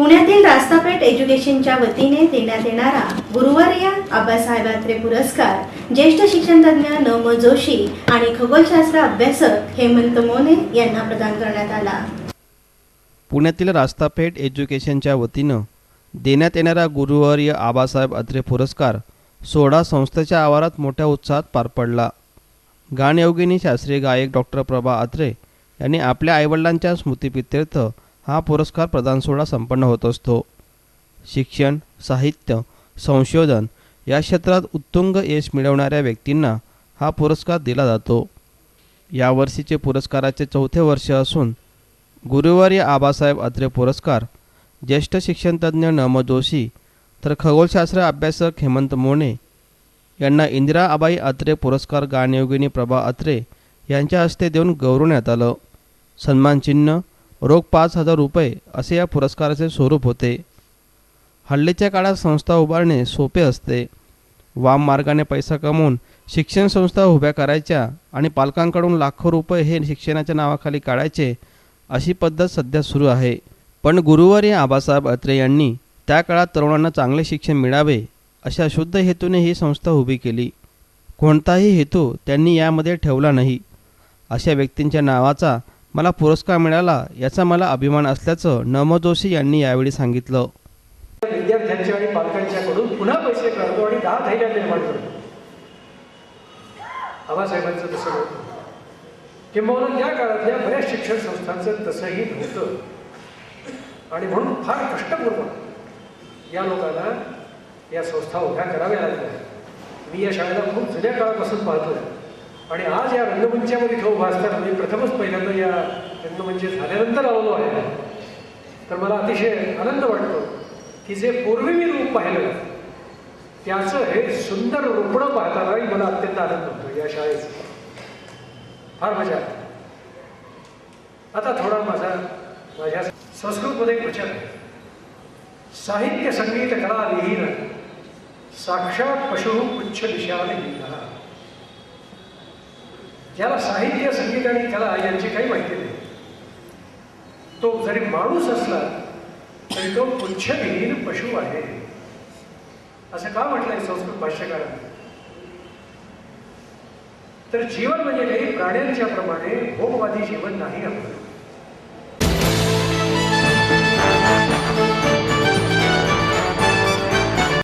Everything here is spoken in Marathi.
पुण्यातील रास्तापेठ एज्युकेशनच्या वतीने देण्यात येणारा गुरुवर्य आबासाहेब आत्रे पुरस्कार ज्येष्ठ शिक्षणतज्ञ न जोशी आणि खगोलशास्त्र अभ्यासक हेमंत मोने यांना प्रदान करण्यात आला. पुण्यातील रास्तापेठ एज्युकेशनच्या वतीनं देण्यात येणारा गुरुवर्य आबासाहेब अत्रे पुरस्कार सोहळा संस्थेच्या आवारात मोठ्या उत्साहात पार पडला. गाणयोगिनी शास्त्रीय गायक डॉक्टर प्रभा अत्रे यांनी आपल्या आईवडिलांच्या स्मृतिप्रित्यर्थ हा पुरस्कार प्रदान सोहळा संपन्न होत असतो. शिक्षण साहित्य संशोधन या क्षेत्रात उत्तुंग यश मिळवणाऱ्या व्यक्तींना हा पुरस्कार दिला जातो. यावर्षीचे पुरस्काराचे चौथे वर्ष असून गुरुवारी आबासाहेब अत्रे पुरस्कार ज्येष्ठ शिक्षणतज्ज्ञ नम जोशी तर खगोलशास्त्र अभ्यासक हेमंत मोने यांना इंदिरा आबाई अत्रे पुरस्कार गाणयोगिनी प्रभा अत्रे यांच्या हस्ते देऊन गौरवण्यात आलं. सन्मानचिन्ह रोख पाच हजार रुपये असे या पुरस्काराचे स्वरूप होते. हल्लीच्या काळात संस्था उभारणे सोपे असते. वाम मार्गाने पैसा कमवून शिक्षण संस्था उभ्या करायच्या आणि पालकांकडून लाखो रुपये हे शिक्षणाच्या नावाखाली काढायचे अशी पद्धत सध्या सुरू आहे. पण गुरुवारी आबासाहेब अत्रे यांनी त्या काळात तरुणांना चांगले शिक्षण मिळावे अशा शुद्ध हेतूने ही संस्था उभी केली. कोणताही हेतू त्यांनी यामध्ये ठेवला नाही. अशा व्यक्तींच्या नावाचा मला पुरस्कार मिळाला याचा मला अभिमान असल्याचं नम जोशी यांनी यावेळी सांगितलं. विद्यार्थ्यांच्या आणि पालकांच्याकडून पुन्हा पैसे काढतो आणि दहा धैर्य निर्माण करतो. आबासाहेबांचं तसं नव्हतं किंबहुना या काळातल्या बऱ्याच शिक्षण संस्थांचं तसंही नव्हतं. आणि म्हणून फार कष्टपूर्वक या लोकांना या संस्था उभ्या कराव्या लागल्या. मी या शाळेला खूप जुन्या काळापासून पाहतोय. आणि आज या रंगमंचामध्ये इथं उभा असताना मी प्रथमच पहिल्यांदा या रंगमंच झाल्यानंतर आलेलो आहे. तर मला अतिशय आनंद वाटतो की जे पूर्वी मी रूप पाहिलं त्याचं हे सुंदर रोपणं पाहतानाही मला अत्यंत आनंद होतो या शाळेचा फार मजा आता थोडा माझा माझ्या संस्कृतमध्ये एक वचन साहित्य संगीत कला लिहिणं साक्षात पशु पुच्छ दिशाने लिहिला ज्याला साहित्य संगीत आणि कला यांची काही माहिती नाही. तो जरी माणूस असला तरी तो पुच्छविहीन पशु आहे. असं का म्हटलंय संस्कृत भाष्यकारांनी? तर जीवन म्हणजे काही प्राण्यांच्या प्रमाणे भोगवादी जीवन नाही आपलं.